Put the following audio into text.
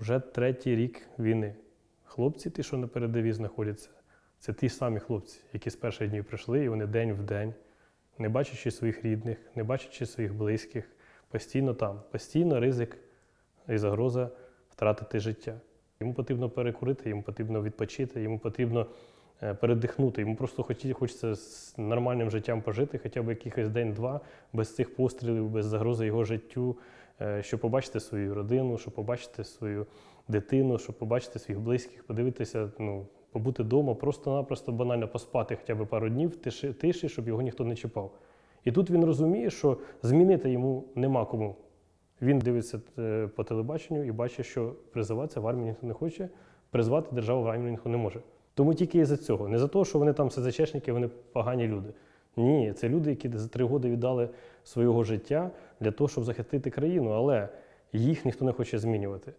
Уже третій рік війни. Хлопці, ті, що на передовій знаходяться, це ті самі хлопці, які з перших днів прийшли, і вони день в день, не бачачи своїх рідних, не бачачи своїх близьких, постійно там, постійно ризик і загроза втратити життя. Йому потрібно перекурити, йому потрібно відпочити, йому потрібно передихнути. Йому просто хочеться з нормальним життям пожити, хоча б якихось день-два, без цих пострілів, без загрози його життю, е, щоб побачити свою родину, щоб побачити свою дитину, щоб побачити своїх близьких, подивитися, ну, побути вдома, просто-напросто банально поспати хоча б пару днів тиші, тиші, щоб його ніхто не чіпав. І тут він розуміє, що змінити йому нема кому. Він дивиться е, по телебаченню і бачить, що призиватися в армію ніхто не хоче, призвати державу в армію ніхто не може. Тому тільки із-за цього. Не за те, що вони там СЗЧшники, вони погані люди. Ні, це люди, які за три роки віддали свого життя для того, щоб захистити країну, але їх ніхто не хоче змінювати.